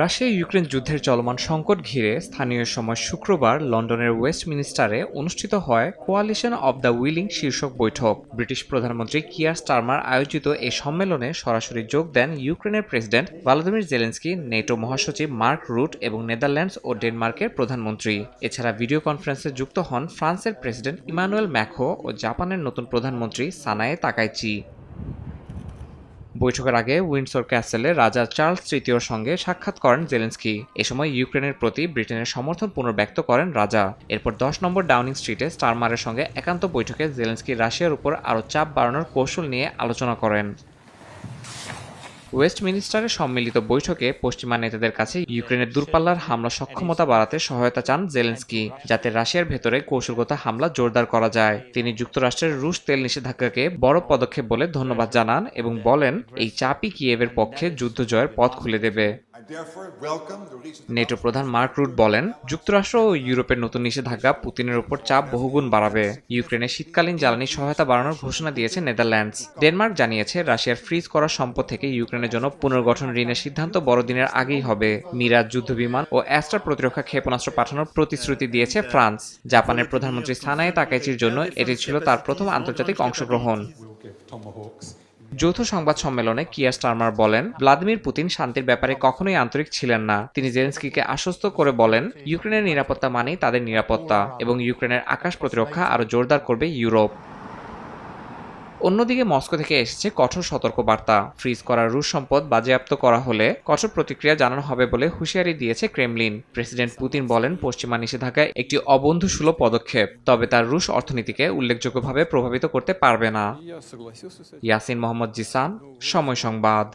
Russia Ukraine যুদ্ধের চলমান সংকট ঘিরে স্থানীয় সময় শুক্রবার লন্ডনের ওয়েস্টমিনিস্টারে অনুষ্ঠিত হয় কোয়ালিশন অব দ্য উইলিং শীর্ষক বৈঠক। ব্রিটিশ প্রধানমন্ত্রী কিয়ার স্টারমার আয়োজিত এই সম্মেলনে সরাসরি যোগ দেন ইউক্রেনের প্রেসিডেন্ট ভলাদিমির জেলেন্সকি, নেটো মহাসচিব মার্ক রুট এবং নেদারল্যান্ডস ও ডেনমার্কের প্রধানমন্ত্রী। এছাড়া ভিডিও কনফারেন্সে যুক্ত হন ফ্রান্সের প্রেসিডেন্ট ইমানুয়েল ম্যাখো ও জাপানের নতুন প্রধানমন্ত্রী সানায়ে তাকাইচি। বৈঠকের আগে উইন্ডসর ক্যাসেলে রাজা চার্লস তৃতীয়র সঙ্গে সাক্ষাৎ করেন জেলেন্সকি। এ সময় ইউক্রেনের প্রতি ব্রিটেনের সমর্থন পুনর্ব্যক্ত করেন রাজা। এরপর দশ নম্বর ডাউনিং স্ট্রিটে স্টারমারের সঙ্গে একান্ত বৈঠকে জেলেন্সকি রাশিয়ার উপর আরও চাপ বাড়ানোর কৌশল নিয়ে আলোচনা করেন। ওয়েস্টমিনিস্টারের সম্মিলিত বৈঠকে পশ্চিমা নেতাদের কাছে ইউক্রেনের দূরপাল্লার হামলা সক্ষমতা বাড়াতে সহায়তা চান জেলেন্সকি, যাতে রাশিয়ার ভেতরে কৌশলগত হামলা জোরদার করা যায়। তিনি যুক্তরাষ্ট্রের রুশ তেল নিষেধাজ্ঞাকে বড় পদক্ষেপ বলে ধন্যবাদ জানান এবং বলেন, এই চাপই কিয়েভের পক্ষে যুদ্ধ জয়ের পথ খুলে দেবে। নেটো প্রধান মার্ক রুট বলেন, যুক্তরাষ্ট্র ও ইউরোপের নতুন নিষেধাজ্ঞা পুতিনের উপর চাপ বহুগুণ বাড়াবে। ইউক্রেনের শীতকালীন জ্বালানি সহায়তা বাড়ানোর ঘোষণা দিয়েছে নেদারল্যান্ডস। ডেনমার্ক জানিয়েছে, রাশিয়ার ফ্রিজ করা সম্পদ থেকে ইউক্রেনের জন্য পুনর্গঠন ঋণের সিদ্ধান্ত বড়দিনের আগেই হবে। মিরাজ যুদ্ধবিমান ও অ্যাস্ট্রা প্রতিরক্ষা ক্ষেপণাস্ত্র পাঠানোর প্রতিশ্রুতি দিয়েছে ফ্রান্স। জাপানের প্রধানমন্ত্রী সানায়ে তাকাইচির জন্য এটি ছিল তার প্রথম আন্তর্জাতিক অংশগ্রহণ. যৌথ সংবাদ সম্মেলনে কিয়া স্টারমার বলেন, ভ্লাদিমির পুতিন শান্তির ব্যাপারে কখনোই আন্তরিক ছিলেন না। তিনি জেলেন্সকিকে আশ্বস্ত করে বলেন, ইউক্রেনের নিরাপত্তা মানেই তাদের নিরাপত্তা এবং ইউক্রেনের আকাশ প্রতিরক্ষা আরও জোরদার করবে ইউরোপ। অন্যদিকে মস্কো থেকে এসেছে কঠোর সতর্কবার্তা। ফ্রিজ করা রুশ সম্পদ বাজেয়াপ্ত করা হলে কঠোর প্রতিক্রিয়া জানানো হবে বলে হুঁশিয়ারি দিয়েছে ক্রেমলিন। প্রেসিডেন্ট পুতিন বলেন, পশ্চিমা নিষেধাজ্ঞায় একটি অবন্ধুসুলভ পদক্ষেপ, তবে তার রুশ অর্থনীতিকে উল্লেখযোগ্যভাবে প্রভাবিত করতে পারবে না। ইয়াসিন মোহাম্মদ জিসান, সময় সংবাদ।